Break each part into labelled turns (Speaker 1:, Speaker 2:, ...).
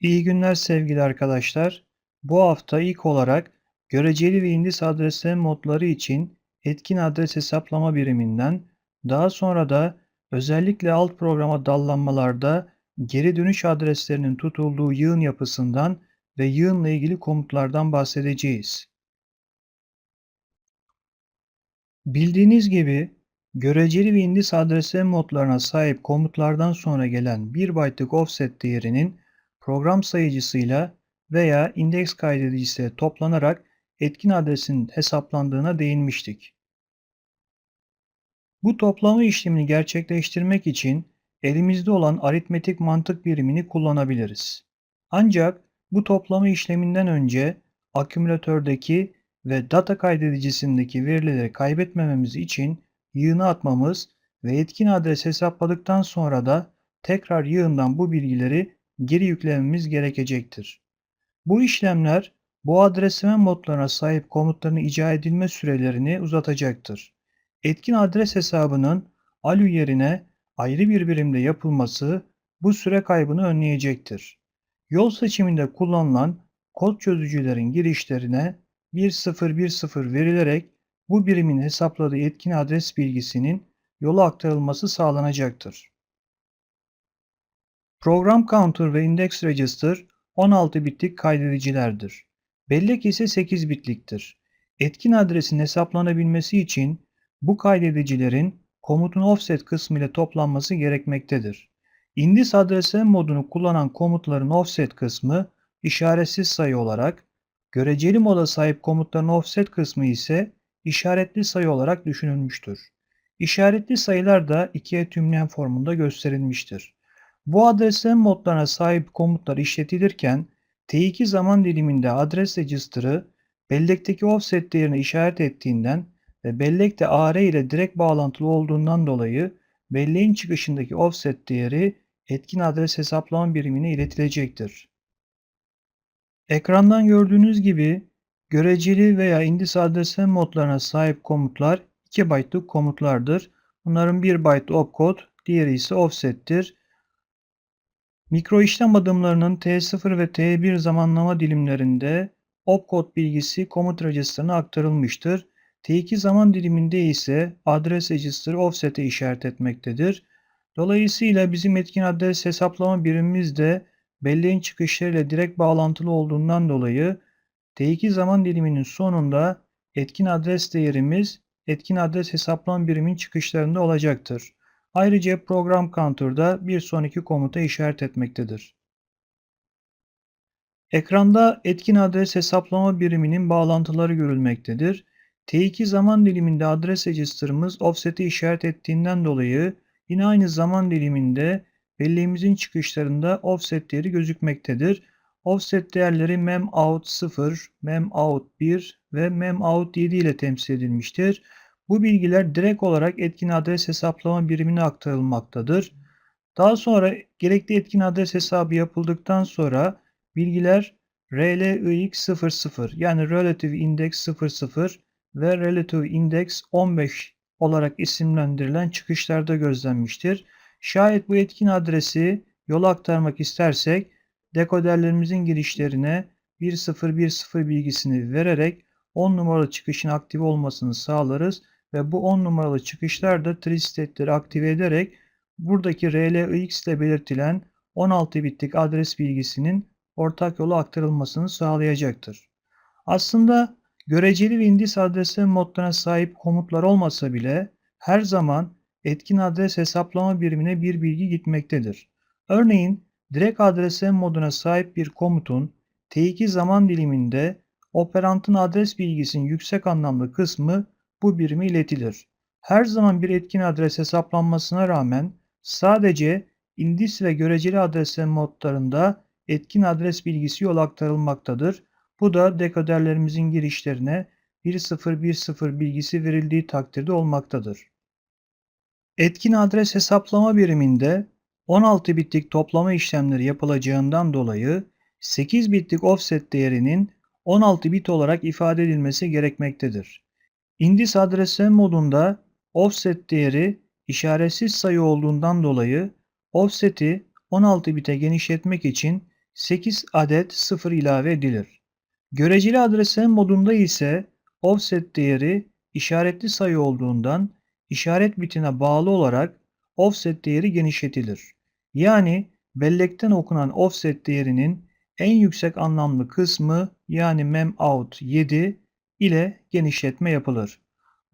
Speaker 1: İyi günler sevgili arkadaşlar. Bu hafta ilk olarak göreceli ve indis adresleme modları için etkin adres hesaplama biriminden, daha sonra da özellikle alt programa dallanmalarda geri dönüş adreslerinin tutulduğu yığın yapısından ve yığınla ilgili komutlardan bahsedeceğiz. Bildiğiniz gibi göreceli ve indis adresleme modlarına sahip komutlardan sonra gelen 1 byte'lık offset değerinin program sayıcısıyla veya indeks kaydedicisiyle toplanarak etkin adresin hesaplandığına değinmiştik. Bu toplama işlemini gerçekleştirmek için elimizde olan aritmetik mantık birimini kullanabiliriz. Ancak bu toplama işleminden önce akümülatördeki ve data kaydedicisindeki verileri kaybetmememiz için yığını atmamız ve etkin adres hesapladıktan sonra da tekrar yığından bu bilgileri geri yüklememiz gerekecektir. Bu işlemler bu adresleme modlarına sahip komutların icra edilme sürelerini uzatacaktır. Etkin adres hesabının ALU yerine ayrı bir birimde yapılması bu süre kaybını önleyecektir. Yol seçiminde kullanılan kod çözücülerin girişlerine 1010 verilerek bu birimin hesapladığı etkin adres bilgisinin yola aktarılması sağlanacaktır. Program Counter ve Index Register 16 bitlik kaydedicilerdir. Bellek ise 8 bitliktir. Etkin adresin hesaplanabilmesi için bu kaydedicilerin komutun offset kısmı ile toplanması gerekmektedir. Indis adresleme modunu kullanan komutların offset kısmı işaretsiz sayı olarak, göreceli moda sahip komutların offset kısmı ise işaretli sayı olarak düşünülmüştür. İşaretli sayılar da ikiye tümleyen formunda gösterilmiştir. Bu adresleme modlarına sahip komutlar işletilirken T2 zaman diliminde adres register'ı bellekteki offset değerini işaret ettiğinden ve bellek de AR ile direkt bağlantılı olduğundan dolayı belleğin çıkışındaki offset değeri etkin adres hesaplama birimine iletilecektir. Ekrandan gördüğünüz gibi göreceli veya indis adresleme modlarına sahip komutlar 2 byte'lık komutlardır. Bunların 1 byte opcode, diğeri ise offset'tir. Mikro işlem adımlarının T0 ve T1 zamanlama dilimlerinde opcode bilgisi komut register'ına aktarılmıştır. T2 zaman diliminde ise adres register offset'e işaret etmektedir. Dolayısıyla bizim etkin adres hesaplama birimimiz de belleğin çıkışlarıyla direkt bağlantılı olduğundan dolayı T2 zaman diliminin sonunda etkin adres değerimiz etkin adres hesaplama birimin çıkışlarında olacaktır. Ayrıca program counter'da bir sonraki komuta işaret etmektedir. Ekranda etkin adres hesaplama biriminin bağlantıları görülmektedir. T2 zaman diliminde adres register'ımız offset'i işaret ettiğinden dolayı yine aynı zaman diliminde belleğimizin çıkışlarında offset değeri gözükmektedir. Offset değerleri memout 0, memout 1 ve memout 7 ile temsil edilmiştir. Bu bilgiler direkt olarak etkin adres hesaplama birimine aktarılmaktadır. Daha sonra gerekli etkin adres hesabı yapıldıktan sonra bilgiler RLIX00 yani Relative Index 00 ve Relative Index 15 olarak isimlendirilen çıkışlarda gözlenmiştir. Şayet bu etkin adresi yola aktarmak istersek dekoderlerimizin girişlerine 1010 bilgisini vererek 10 numaralı çıkışın aktif olmasını sağlarız ve bu 10 numaralı çıkışlar da tristate'leri aktive ederek buradaki RLIX ile belirtilen 16 bitlik adres bilgisinin ortak yola aktarılmasını sağlayacaktır. Aslında göreceli ve indis adresleme modlarına sahip komutlar olmasa bile her zaman etkin adres hesaplama birimine bir bilgi gitmektedir. Örneğin direkt adresleme moduna sahip bir komutun T2 zaman diliminde operantın adres bilgisinin yüksek anlamlı kısmı bu birime iletilir. Her zaman bir etkin adres hesaplanmasına rağmen sadece indis ve göreceli adresleme modlarında etkin adres bilgisi yol aktarılmaktadır. Bu da dekoderlerimizin girişlerine 1010 bilgisi verildiği takdirde olmaktadır. Etkin adres hesaplama biriminde 16 bitlik toplama işlemleri yapılacağından dolayı 8 bitlik offset değerinin 16 bit olarak ifade edilmesi gerekmektedir. Indis adresleme modunda offset değeri işaretsiz sayı olduğundan dolayı offset'i 16 bite genişletmek için 8 adet 0 ilave edilir. Göreceli adresen modunda ise offset değeri işaretli sayı olduğundan işaret bitine bağlı olarak offset değeri genişletilir. Yani bellekten okunan offset değerinin en yüksek anlamlı kısmı yani memout 7 ile genişletme yapılır.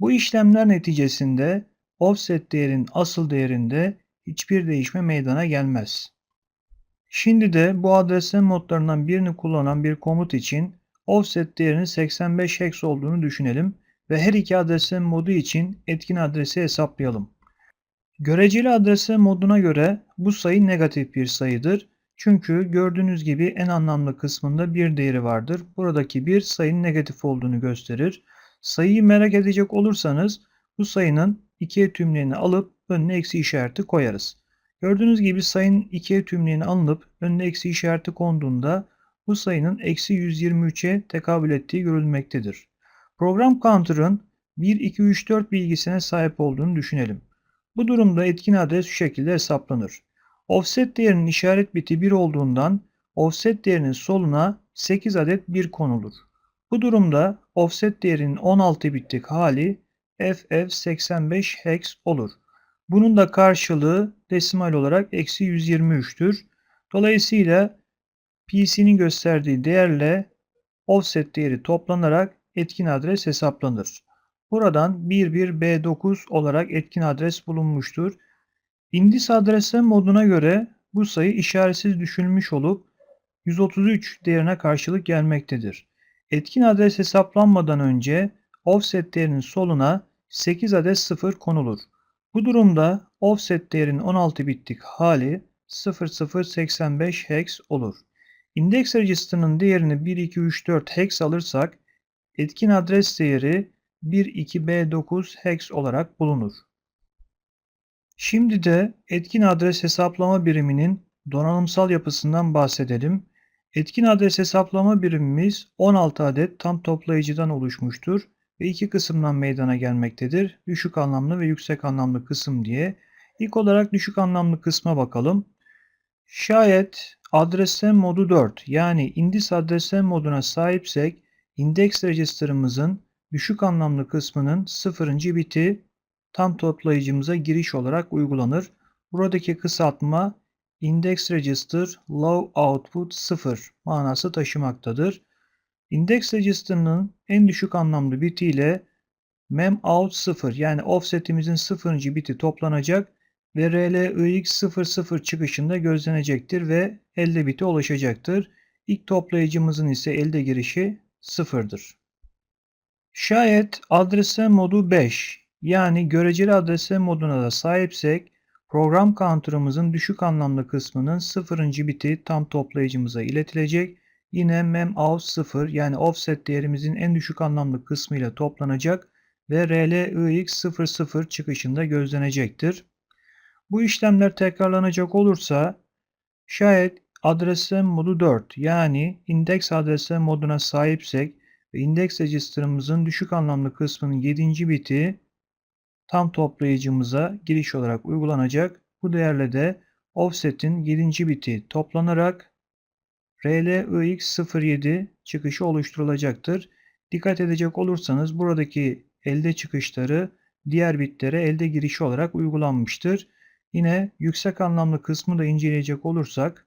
Speaker 1: Bu işlemler neticesinde offset değerin asıl değerinde hiçbir değişme meydana gelmez. Şimdi de bu adresleme modlarından birini kullanan bir komut için offset değerinin 85 hex olduğunu düşünelim ve her iki adresleme modu için etkin adresi hesaplayalım. Göreceli adresleme moduna göre bu sayı negatif bir sayıdır. Çünkü gördüğünüz gibi en anlamlı kısmında bir değeri vardır. Buradaki bir sayının negatif olduğunu gösterir. Sayıyı merak edecek olursanız bu sayının ikiye tümleyeni alıp önüne eksi işareti koyarız. Gördüğünüz gibi sayının ikiye tümleyeni alınıp önüne eksi işareti konduğunda bu sayının eksi 123'e tekabül ettiği görülmektedir. Program counter'ın 1, 2, 3, 4 bilgisine sahip olduğunu düşünelim. Bu durumda etkin adres şu şekilde hesaplanır. Offset değerinin işaret biti 1 olduğundan offset değerinin soluna 8 adet 1 konulur. Bu durumda offset değerinin 16 bitlik hali FF85 hex olur. Bunun da karşılığı desimal olarak eksi 123'tür. Dolayısıyla PC'nin gösterdiği değerle offset değeri toplanarak etkin adres hesaplanır. Buradan 11B9 olarak etkin adres bulunmuştur. İndis adrese moduna göre bu sayı işaretsiz düşülmüş olup 133 değerine karşılık gelmektedir. Etkin adres hesaplanmadan önce offset değerinin soluna 8 adet 0 konulur. Bu durumda offset değerinin 16 bitlik hali 0085 hex olur. Index register'ının değerini 1, 2, 3, 4 hex alırsak etkin adres değeri 12B9 hex olarak bulunur. Şimdi de etkin adres hesaplama biriminin donanımsal yapısından bahsedelim. Etkin adres hesaplama birimimiz 16 adet tam toplayıcıdan oluşmuştur ve iki kısımdan meydana gelmektedir. Düşük anlamlı ve yüksek anlamlı kısım diye. İlk olarak düşük anlamlı kısma bakalım. Şayet adresleme modu 4 yani indis adresleme moduna sahipsek index register'ımızın düşük anlamlı kısmının 0. biti tam toplayıcımıza giriş olarak uygulanır. Buradaki kısaltma index register low output 0 manası taşımaktadır. Index register'ının en düşük anlamlı bitiyle memout 0 yani offset'imizin 0. biti toplanacak ve RLIX00 çıkışında gözlenecektir ve elde biti ulaşacaktır. İlk toplayıcımızın ise elde girişi 0'dır. Şayet adrese modu 5 yani göreceli adrese moduna da sahipsek program counter'ımızın düşük anlamlı kısmının 0. biti tam toplayıcımıza iletilecek. Yine memout 0 yani offset değerimizin en düşük anlamlı kısmı ile toplanacak ve RLIX00 çıkışında gözlenecektir. Bu işlemler tekrarlanacak olursa şayet adrese modu 4 yani index adrese moduna sahipsek ve index register'ımızın düşük anlamlı kısmının 7. biti tam toplayıcımıza giriş olarak uygulanacak. Bu değerle de offset'in 7. biti toplanarak RLIX07 çıkışı oluşturulacaktır. Dikkat edecek olursanız buradaki elde çıkışları diğer bitlere elde girişi olarak uygulanmıştır. Yine yüksek anlamlı kısmı da inceleyecek olursak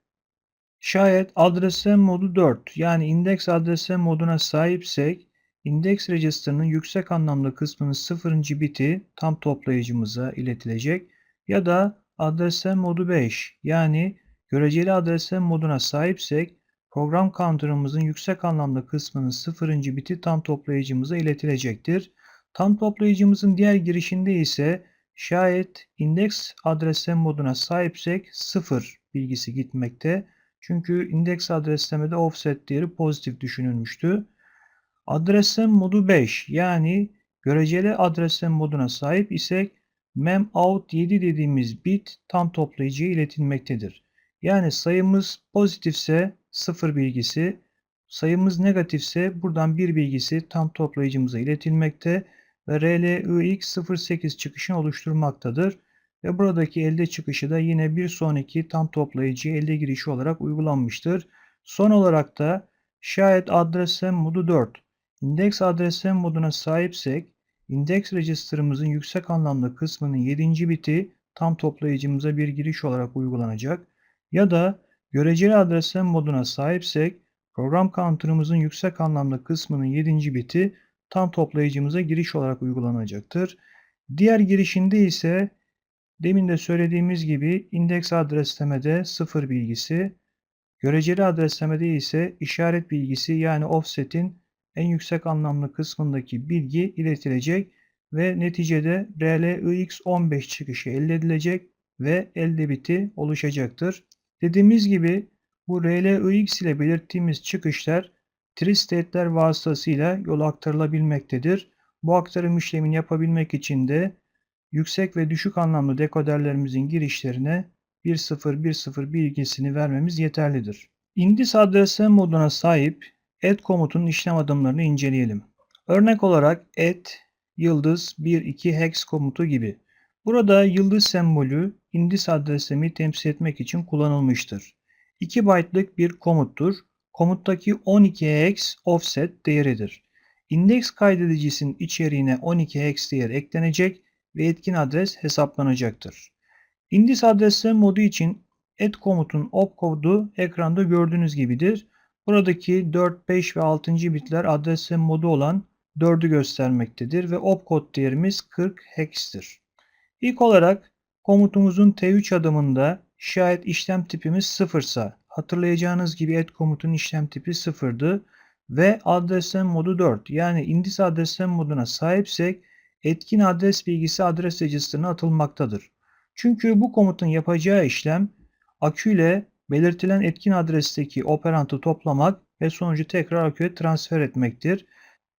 Speaker 1: şayet adrese modu 4 yani indeks adrese moduna sahipsek indeks register'ının yüksek anlamlı kısmının 0. biti tam toplayıcımıza iletilecek ya da adrese modu 5 yani göreceli adrese moduna sahipsek program counter'ımızın yüksek anlamlı kısmının 0. biti tam toplayıcımıza iletilecektir. Tam toplayıcımızın diğer girişinde ise Şayet indeks adresleme moduna sahipsek 0 bilgisi gitmekte. Çünkü indeks adreslemede offset değeri pozitif düşünülmüştü. Adresleme modu 5 yani göreceli adresleme moduna sahip isek memout 7 dediğimiz bit tam toplayıcıya iletilmektedir. Yani sayımız pozitifse 0 bilgisi, sayımız negatifse buradan 1 bilgisi tam toplayıcımıza iletilmekte ve RLIX08 çıkışını oluşturmaktadır. Ve buradaki elde çıkışı da yine bir sonraki tam toplayıcı elde girişi olarak uygulanmıştır. Son olarak da şayet adresen modu 4 indeks adresen moduna sahipsek indeks register'ımızın yüksek anlamlı kısmının 7. biti tam toplayıcımıza bir giriş olarak uygulanacak ya da göreceli adresen moduna sahipsek program counter'ımızın yüksek anlamlı kısmının 7. biti tam toplayıcımıza giriş olarak uygulanacaktır. Diğer girişinde ise demin de söylediğimiz gibi indeks adreslemede sıfır bilgisi, göreceli adreslemede ise işaret bilgisi yani offset'in en yüksek anlamlı kısmındaki bilgi iletilecek ve neticede RLIX15 çıkışı elde edilecek ve elde biti oluşacaktır. Dediğimiz gibi bu RLIX ile belirttiğimiz çıkışlar tristate'ler vasıtasıyla yola aktarılabilmektedir. Bu aktarım işlemini yapabilmek için de yüksek ve düşük anlamlı dekoderlerimizin girişlerine 1010 bilgisini vermemiz yeterlidir. Indis adresi moduna sahip add komutunun işlem adımlarını inceleyelim. Örnek olarak add yıldız 12 hex komutu gibi. Burada yıldız sembolü indis adresimi temsil etmek için kullanılmıştır. 2 byte'lık bir komuttur. Komuttaki 12 hex offset değeridir. İndeks kaydedicisinin içeriğine 12 hex değeri eklenecek ve etkin adres hesaplanacaktır. Indis adresler modu için add komutun opkodu ekranda gördüğünüz gibidir. Buradaki 4, 5 ve 6. bitler adresler modu olan 4'ü göstermektedir ve opkod değerimiz 40 hex'tir. İlk olarak komutumuzun T3 adımında şayet işlem tipimiz 0 ise hatırlayacağınız gibi add komutun işlem tipi 0'dı ve adreslem modu 4 yani indis adreslem moduna sahipsek etkin adres bilgisi adres register'ına atılmaktadır. Çünkü bu komutun yapacağı işlem akü ile belirtilen etkin adresteki operantı toplamak ve sonucu tekrar aküye transfer etmektir.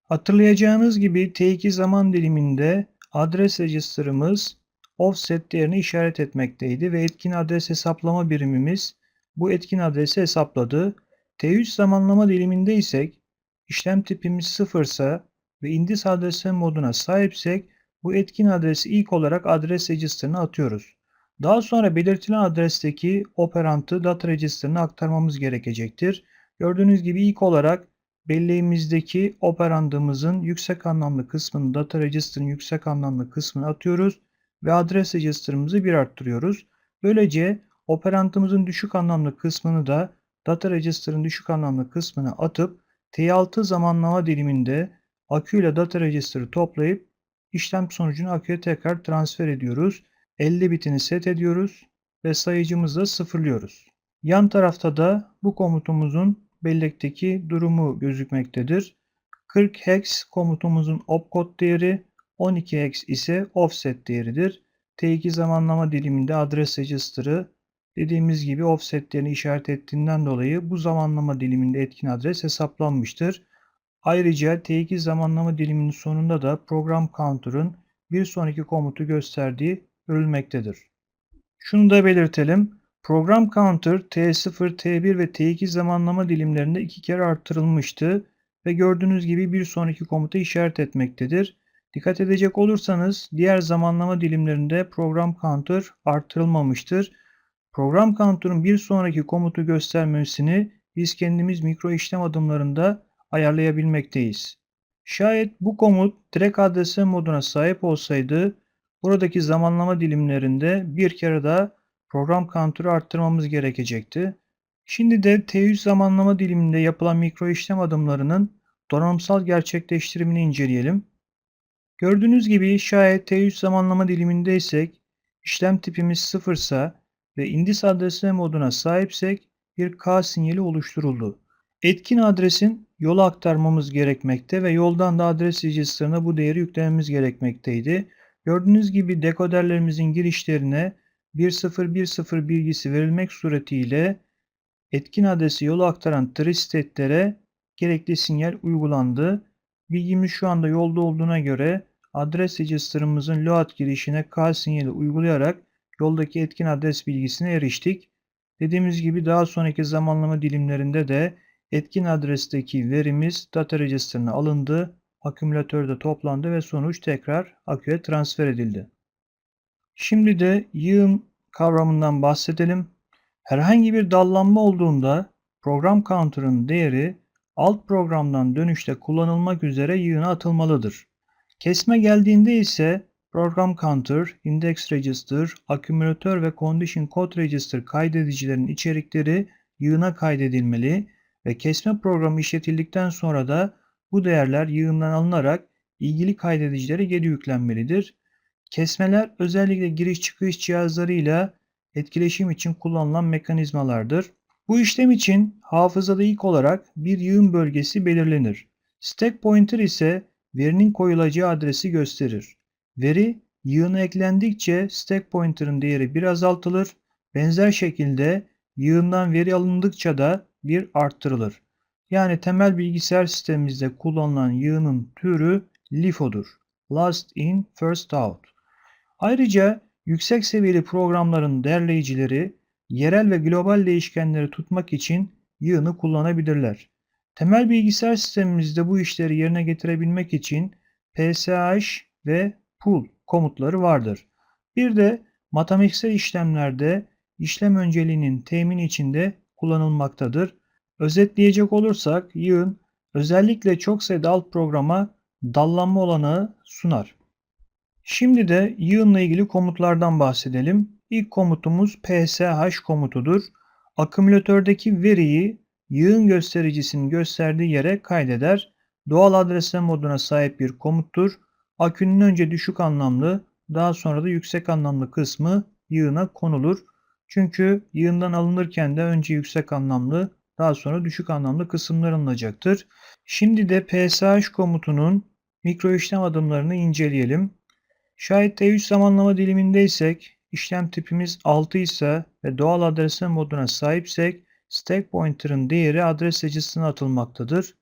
Speaker 1: Hatırlayacağınız gibi T2 zaman diliminde adres register'ımız offset değerini işaret etmekteydi ve etkin adres hesaplama birimimiz bu etkin adresi hesapladı. T3 zamanlama diliminde isek işlem tipimiz 0 ise ve indis adresi moduna sahipsek bu etkin adresi ilk olarak adres register'ına atıyoruz. Daha sonra belirtilen adresteki operantı data register'ına aktarmamız gerekecektir. Gördüğünüz gibi ilk olarak belleğimizdeki operandımızın yüksek anlamlı kısmını data register'ın yüksek anlamlı kısmını atıyoruz ve adres register'ımızı bir arttırıyoruz. Böylece operantımızın düşük anlamlı kısmını da data register'ın düşük anlamlı kısmına atıp T6 zamanlama diliminde akü ile data register'ı toplayıp işlem sonucunu aküye tekrar transfer ediyoruz. 50 bitini set ediyoruz ve sayıcımızı sıfırlıyoruz. Yan tarafta da bu komutumuzun bellekteki durumu gözükmektedir. 40 hex komutumuzun opcode değeri, 12 hex ise offset değeridir. T2 zamanlama diliminde adres register'ı dediğimiz gibi offset değerini işaret ettiğinden dolayı bu zamanlama diliminde etkin adres hesaplanmıştır. Ayrıca T2 zamanlama diliminin sonunda da program counter'ın bir sonraki komutu gösterdiği görülmektedir. Şunu da belirtelim. Program counter T0, T1 ve T2 zamanlama dilimlerinde iki kere arttırılmıştı ve gördüğünüz gibi bir sonraki komuta işaret etmektedir. Dikkat edecek olursanız diğer zamanlama dilimlerinde program counter artırılmamıştır. Program counter'ın bir sonraki komutu göstermesini biz kendimiz mikro işlem adımlarında ayarlayabilmekteyiz. Şayet bu komut direkt adresi moduna sahip olsaydı buradaki zamanlama dilimlerinde bir kere daha program counter'ı arttırmamız gerekecekti. Şimdi de T100 zamanlama diliminde yapılan mikro işlem adımlarının donanımsal gerçekleştirimini inceleyelim. Gördüğünüz gibi şayet T100 zamanlama dilimindeysek işlem tipimiz 0 ise ve indis adresi moduna sahipsek bir K sinyali oluşturuldu. Etkin adresin yola aktarmamız gerekmekte ve yoldan da adres register'ına bu değeri yüklememiz gerekmekteydi. Gördüğünüz gibi dekoderlerimizin girişlerine 1010 bilgisi verilmek suretiyle etkin adresi yola aktaran tristate'lere gerekli sinyal uygulandı. Bilgimiz şu anda yolda olduğuna göre adres register'ımızın load girişine K sinyali uygulayarak yoldaki etkin adres bilgisine eriştik. Dediğimiz gibi daha sonraki zamanlama dilimlerinde de etkin adresteki verimiz data register'ına alındı, akümülatörde toplandı ve sonuç tekrar aküye transfer edildi. Şimdi de yığın kavramından bahsedelim. Herhangi bir dallanma olduğunda program counter'ın değeri alt programdan dönüşte kullanılmak üzere yığına atılmalıdır. Kesme geldiğinde ise program counter, index register, akümülatör ve condition code register kaydedicilerin içerikleri yığına kaydedilmeli ve kesme programı işletildikten sonra da bu değerler yığından alınarak ilgili kaydedicilere geri yüklenmelidir. Kesmeler özellikle giriş çıkış cihazlarıyla etkileşim için kullanılan mekanizmalardır. Bu işlem için hafızada ilk olarak bir yığın bölgesi belirlenir. Stack pointer ise verinin koyulacağı adresi gösterir. Veri yığına eklendikçe stack pointer'ın değeri bir azaltılır. Benzer şekilde yığından veri alındıkça da bir arttırılır. Yani temel bilgisayar sistemimizde kullanılan yığının türü LIFO'dur. Last in, first out. Ayrıca yüksek seviyeli programların derleyicileri yerel ve global değişkenleri tutmak için yığını kullanabilirler. Temel bilgisayar sistemimizde bu işleri yerine getirebilmek için psh ve pull komutları vardır. Bir de matematiksel işlemlerde işlem önceliğinin temin içinde kullanılmaktadır. Özetleyecek olursak yığın özellikle çok sayıda alt programa dallanma olanağı sunar. Şimdi de yığınla ilgili komutlardan bahsedelim. İlk komutumuz psh komutudur. Akümülatördeki veriyi yığın göstericisinin gösterdiği yere kaydeder. Doğal adresleme moduna sahip bir komuttur. Akünün önce düşük anlamlı, daha sonra da yüksek anlamlı kısmı yığına konulur. Çünkü yığından alınırken de önce yüksek anlamlı, daha sonra düşük anlamlı kısımlar alınacaktır. Şimdi de psh komutunun mikro işlem adımlarını inceleyelim. Şayet T3 zamanlama dilimindeysek, işlem tipimiz 6 ise ve doğal adresleme moduna sahipsek stack pointer'ın değeri adres register'ına atılmaktadır.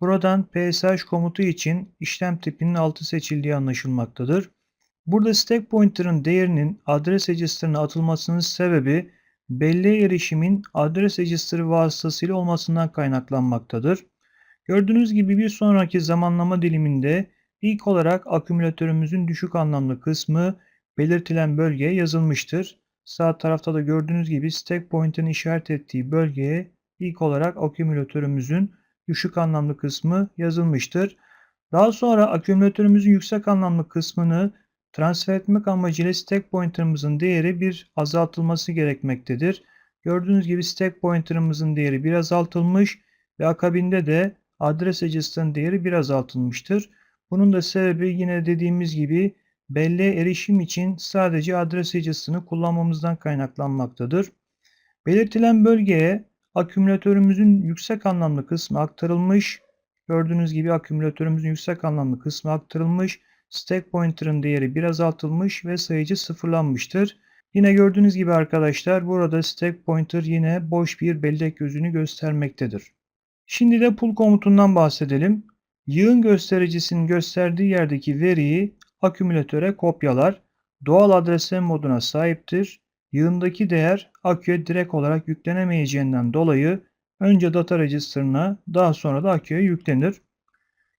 Speaker 1: Buradan psh komutu için işlem tipinin 6 seçildiği anlaşılmaktadır. Burada stack pointer'ın değerinin adres register'ına atılmasının sebebi belleğe erişimin adres register vasıtasıyla olmasından kaynaklanmaktadır. Gördüğünüz gibi bir sonraki zamanlama diliminde ilk olarak akümülatörümüzün düşük anlamlı kısmı belirtilen bölgeye yazılmıştır. Sağ tarafta da gördüğünüz gibi stack pointer'ın işaret ettiği bölgeye ilk olarak akümülatörümüzün düşük anlamlı kısmı yazılmıştır. Daha sonra akümülatörümüzün yüksek anlamlı kısmını transfer etmek amacıyla stack pointer'ımızın değeri bir azaltılması gerekmektedir. Gördüğünüz gibi stack pointer'ımızın değeri bir azaltılmış ve akabinde de adres register'ın değeri bir azaltılmıştır. Bunun da sebebi yine dediğimiz gibi belleğe erişim için sadece adres register'ını kullanmamızdan kaynaklanmaktadır. Belirtilen bölgeye akümülatörümüzün yüksek anlamlı kısmı aktarılmış. Gördüğünüz gibi akümülatörümüzün yüksek anlamlı kısmı aktarılmış. Stack pointer'ın değeri bir azaltılmış ve sayıcı sıfırlanmıştır. Yine gördüğünüz gibi arkadaşlar burada stack pointer yine boş bir bellek gözünü göstermektedir. Şimdi de pull komutundan bahsedelim. Yığın göstericisinin gösterdiği yerdeki veriyi akümülatöre kopyalar. Doğal adresleme moduna sahiptir. Yığındaki değer aküye direkt olarak yüklenemeyeceğinden dolayı önce data register'ına daha sonra da aküye yüklenir.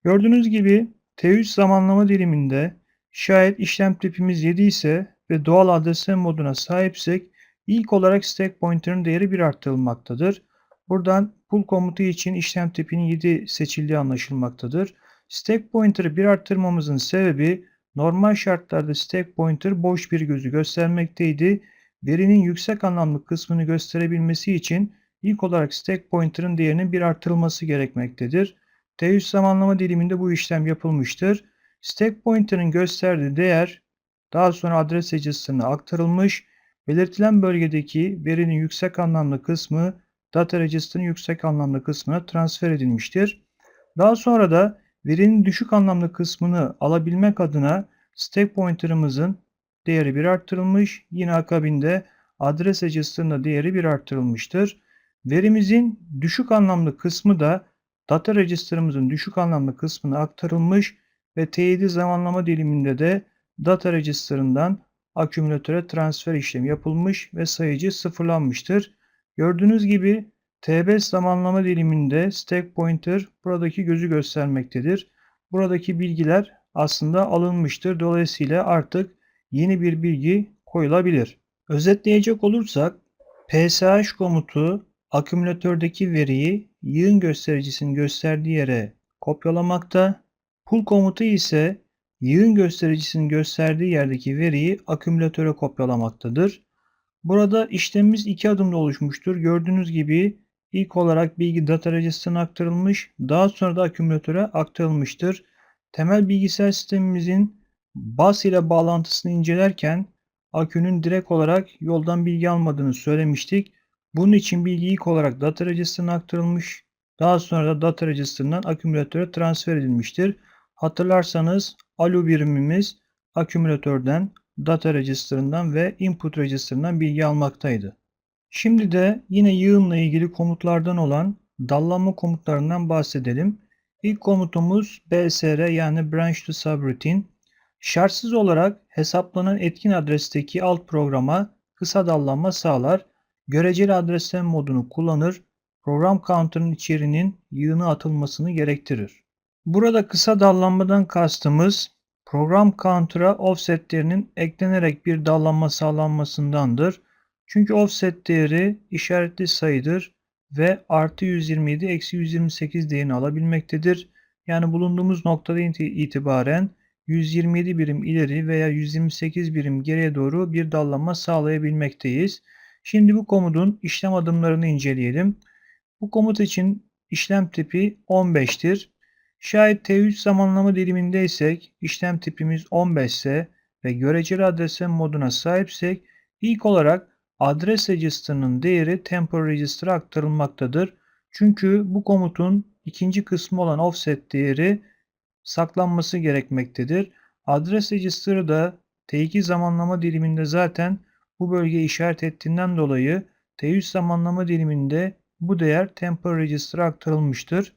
Speaker 1: Gördüğünüz gibi T3 zamanlama diliminde şayet işlem tipimiz 7 ise ve doğal adresleme moduna sahipsek ilk olarak stack pointer'ın değeri 1 arttırılmaktadır. Buradan pull komutu için işlem tipinin 7 seçildiği anlaşılmaktadır. Stack pointer'ı 1 arttırmamızın sebebi normal şartlarda stack pointer boş bir gözü göstermekteydi. Verinin yüksek anlamlı kısmını gösterebilmesi için ilk olarak stack pointer'ın değerinin bir artırılması gerekmektedir. T3 zamanlama diliminde bu işlem yapılmıştır. Stack pointer'ın gösterdiği değer daha sonra adres register'ına aktarılmış. Belirtilen bölgedeki verinin yüksek anlamlı kısmı data register'ın yüksek anlamlı kısmına transfer edilmiştir. Daha sonra da verinin düşük anlamlı kısmını alabilmek adına stack pointer'ımızın değeri bir arttırılmış. Yine akabinde adres register'ında değeri bir arttırılmıştır. Verimizin düşük anlamlı kısmı da data register'ımızın düşük anlamlı kısmına aktarılmış ve T7 zamanlama diliminde de data register'ından akümülatöre transfer işlemi yapılmış ve sayıcı sıfırlanmıştır. Gördüğünüz gibi T5 zamanlama diliminde stack pointer buradaki gözü göstermektedir. Buradaki bilgiler aslında alınmıştır. Dolayısıyla artık yeni bir bilgi koyulabilir. Özetleyecek olursak PSH komutu akümülatördeki veriyi yığın göstericisinin gösterdiği yere kopyalamakta. Pull komutu ise yığın göstericisinin gösterdiği yerdeki veriyi akümülatöre kopyalamaktadır. Burada işlemimiz iki adımda oluşmuştur. Gördüğünüz gibi ilk olarak bilgi data register'ına aktarılmış, daha sonra da akümülatöre aktarılmıştır. Temel bilgisayar sistemimizin bus ile bağlantısını incelerken akünün direkt olarak yoldan bilgi almadığını söylemiştik. Bunun için bilgi ilk olarak data register'ına aktarılmış, daha sonra da data register'ından akümülatöre transfer edilmiştir. Hatırlarsanız ALU birimimiz akümülatörden, data register'ından ve input register'ından bilgi almaktaydı. Şimdi de yine yığınla ilgili komutlardan olan dallanma komutlarından bahsedelim. İlk komutumuz BSR yani Branch to Subroutine. Şartsız olarak hesaplanan etkin adresteki alt programa kısa dallanma sağlar. Göreceli adresleme modunu kullanır. Program counter'ın içeriğinin yığına atılmasını gerektirir. Burada kısa dallanmadan kastımız program counter'a offset değerinin eklenerek bir dallanma sağlanmasındandır. Çünkü offset değeri işaretli sayıdır ve artı 127 eksi 128 değerini alabilmektedir. Yani bulunduğumuz noktada itibaren 127 birim ileri veya 128 birim geriye doğru bir dallanma sağlayabilmekteyiz. Şimdi bu komutun işlem adımlarını inceleyelim. Bu komut için işlem tipi 15'tir. Şayet T3 zamanlama dilimindeysek işlem tipimiz 15 ise ve göreceli adrese moduna sahipsek ilk olarak adres register'ının değeri temporal register'a aktarılmaktadır. Çünkü bu komutun ikinci kısmı olan offset değeri saklanması gerekmektedir. Adres register'ı da T2 zamanlama diliminde zaten bu bölgeyi işaret ettiğinden dolayı T3 zamanlama diliminde bu değer temporal register'a aktarılmıştır.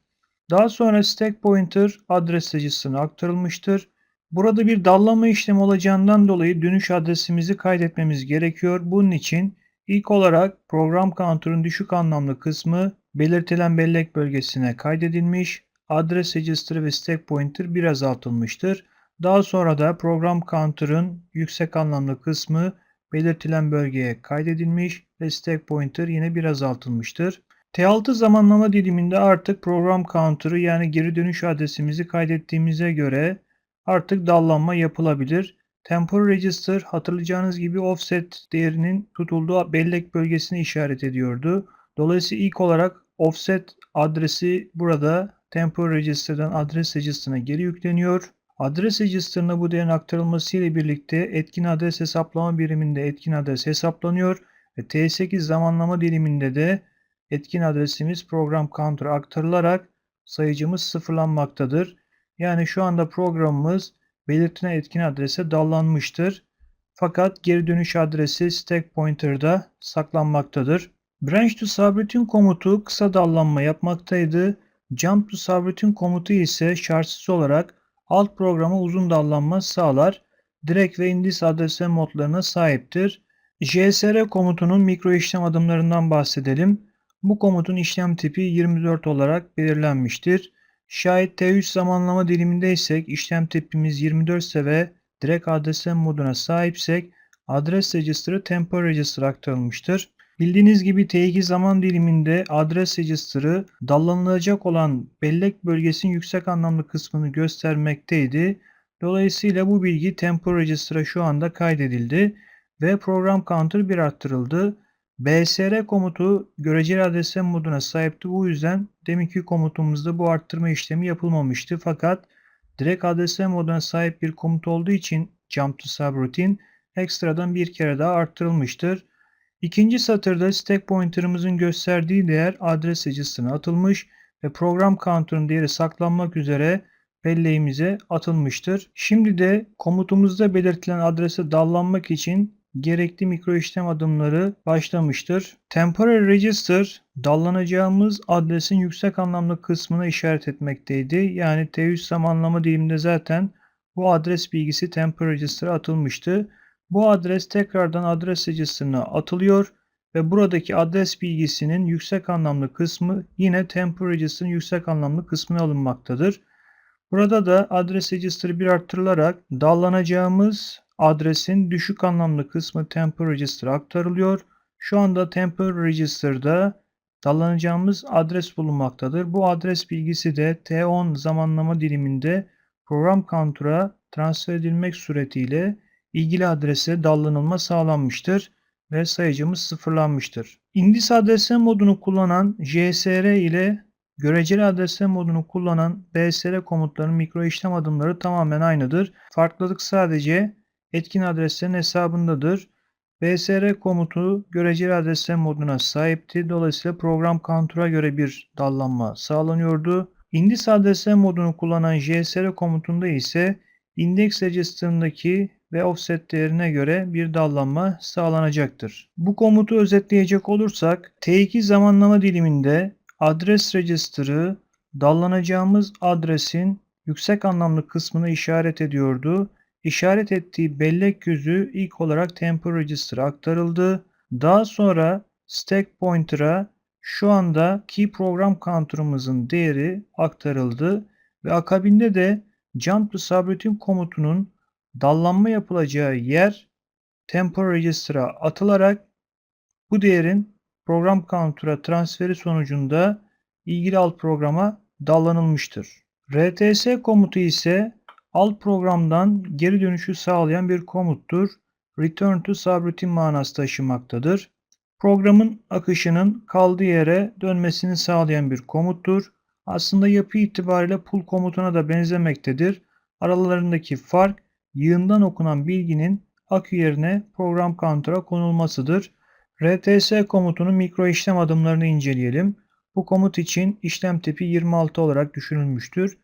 Speaker 1: Daha sonra stack pointer adres register'ına aktarılmıştır. Burada bir dallama işlemi olacağından dolayı dönüş adresimizi kaydetmemiz gerekiyor. Bunun için ilk olarak program counter'ın düşük anlamlı kısmı belirtilen bellek bölgesine kaydedilmiş. Adres register ve stack pointer bir azaltılmıştır. Daha sonra da program counter'ın yüksek anlamlı kısmı belirtilen bölgeye kaydedilmiş ve stack pointer yine bir azaltılmıştır. T6 zamanlama diliminde artık program counter'ı yani geri dönüş adresimizi kaydettiğimize göre artık dallanma yapılabilir. Temporal register hatırlayacağınız gibi offset değerinin tutulduğu bellek bölgesini işaret ediyordu. Dolayısıyla ilk olarak offset adresi burada temporal register'dan adres register'ına geri yükleniyor. Adres register'ına bu değerin aktarılması ile birlikte etkin adres hesaplama biriminde etkin adres hesaplanıyor ve T8 zamanlama diliminde de etkin adresimiz program counter'a aktarılarak sayıcımız sıfırlanmaktadır. Yani şu anda programımız belirtilen etkin adrese dallanmıştır. Fakat geri dönüş adresi stack pointer'da saklanmaktadır. Branch to subroutine komutu kısa dallanma yapmaktaydı. Jump to subroutine komutu ise şartsız olarak alt programa uzun dallanma sağlar. Direkt ve indice adrese modlarına sahiptir. JSR komutunun mikro işlem adımlarından bahsedelim. Bu komutun işlem tipi 24 olarak belirlenmiştir. Şayet T3 zamanlama dilimindeysek işlem tipimiz 24 ise ve direkt adrese moduna sahipsek adres register'ı temporal register aktarılmıştır. Bildiğiniz gibi T2 zaman diliminde adres register'ı dallanılacak olan bellek bölgesinin yüksek anlamlı kısmını göstermekteydi. Dolayısıyla bu bilgi temporal register'a şu anda kaydedildi ve program counter bir arttırıldı. BSR komutu göreceli adrese moduna sahipti. Bu yüzden deminki komutumuzda bu arttırma işlemi yapılmamıştı. Fakat direkt adrese moduna sahip bir komut olduğu için jump to subroutine ekstradan bir kere daha arttırılmıştır. İkinci satırda stack pointer'ımızın gösterdiği değer adres register'ına atılmış ve program counter'ın değeri saklanmak üzere belleğimize atılmıştır. Şimdi de komutumuzda belirtilen adrese dallanmak için gerekli mikro işlem adımları başlamıştır. Temporary Register dallanacağımız adresin yüksek anlamlı kısmına işaret etmekteydi. Yani T3 zamanlama diliminde zaten bu adres bilgisi Temporary Register'a atılmıştı. Bu adres tekrardan adres register'ına atılıyor ve buradaki adres bilgisinin yüksek anlamlı kısmı yine Temporary Register'ın yüksek anlamlı kısmına alınmaktadır. Burada da adres register'ı bir arttırılarak dallanacağımız adresin düşük anlamlı kısmı temporary register'a aktarılıyor. Şu anda temporary register'da dallanacağımız adres bulunmaktadır. Bu adres bilgisi de T10 zamanlama diliminde program counter'a transfer edilmek suretiyle ilgili adrese dallanılma sağlanmıştır ve sayıcımız sıfırlanmıştır. Indis adresle modunu kullanan JSR ile göreceli adresle modunu kullanan BSR komutlarının mikro işlem adımları tamamen aynıdır. Farklılık sadece etkin adreslerin hesabındadır. BSR komutu göreceli adresler moduna sahipti. Dolayısıyla program counter'a göre bir dallanma sağlanıyordu. Indis adresler modunu kullanan JSR komutunda ise index register'ındaki ve offset değerine göre bir dallanma sağlanacaktır. Bu komutu özetleyecek olursak T2 zamanlama diliminde adres register'ı dallanacağımız adresin yüksek anlamlı kısmını işaret ediyordu. İşaret ettiği bellek yüzü ilk olarak tempo register'a aktarıldı. Daha sonra stack pointer'a şu anda key program counter'ımızın değeri aktarıldı ve akabinde de jump to subroutine komutunun dallanma yapılacağı yer tempo register'a atılarak bu değerin program counter'a transferi sonucunda ilgili alt programa dallanılmıştır. RTS komutu ise alt programdan geri dönüşü sağlayan bir komuttur. Return to subroutine manası taşımaktadır. Programın akışının kaldığı yere dönmesini sağlayan bir komuttur. Aslında yapı itibariyle pull komutuna da benzemektedir. Aralarındaki fark yığından okunan bilginin akü yerine program counter'a konulmasıdır. RTS komutunun mikro işlem adımlarını inceleyelim. Bu komut için işlem tipi 26 olarak düşünülmüştür.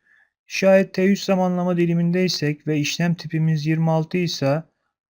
Speaker 1: Şayet T3 zamanlama dilimindeysek ve işlem tipimiz 26 ise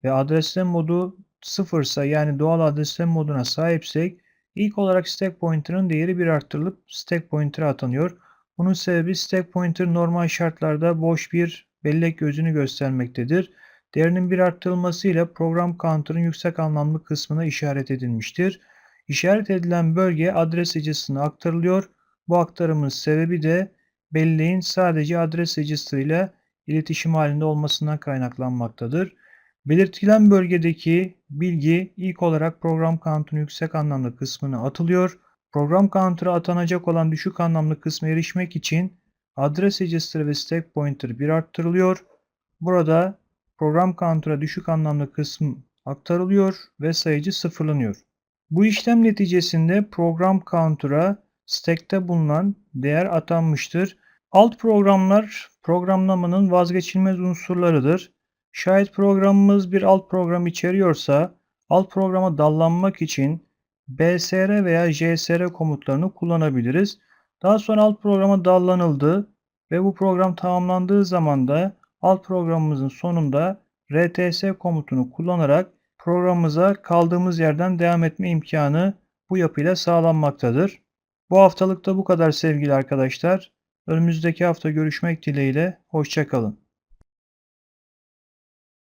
Speaker 1: ve adreslem modu 0 ise yani doğal adreslem moduna sahipsek ilk olarak stack pointer'ın değeri bir arttırılıp stack pointer'a atanıyor. Bunun sebebi stack pointer normal şartlarda boş bir bellek gözünü göstermektedir. Değerinin bir arttırılmasıyla program counter'ın yüksek anlamlı kısmına işaret edilmiştir. İşaret edilen bölge adres register'ına aktarılıyor. Bu aktarımın sebebi de belleğin sadece adres register ile iletişim halinde olmasından kaynaklanmaktadır. Belirtilen bölgedeki bilgi ilk olarak program counter'ın yüksek anlamlı kısmına atılıyor. Program counter'a atanacak olan düşük anlamlı kısma erişmek için adres register ve stack pointer bir arttırılıyor. Burada program counter'a düşük anlamlı kısım aktarılıyor ve sayıcı sıfırlanıyor. Bu işlem neticesinde program counter'a stack'te bulunan değer atanmıştır. Alt programlar programlamanın vazgeçilmez unsurlarıdır. Şayet programımız bir alt program içeriyorsa alt programa dallanmak için BSR veya JSR komutlarını kullanabiliriz. Daha sonra alt programa dallanıldı ve bu program tamamlandığı zaman da alt programımızın sonunda RTS komutunu kullanarak programımıza kaldığımız yerden devam etme imkanı bu yapıyla sağlanmaktadır. Bu haftalıkta bu kadar sevgili arkadaşlar. Önümüzdeki hafta görüşmek dileğiyle. Hoşçakalın.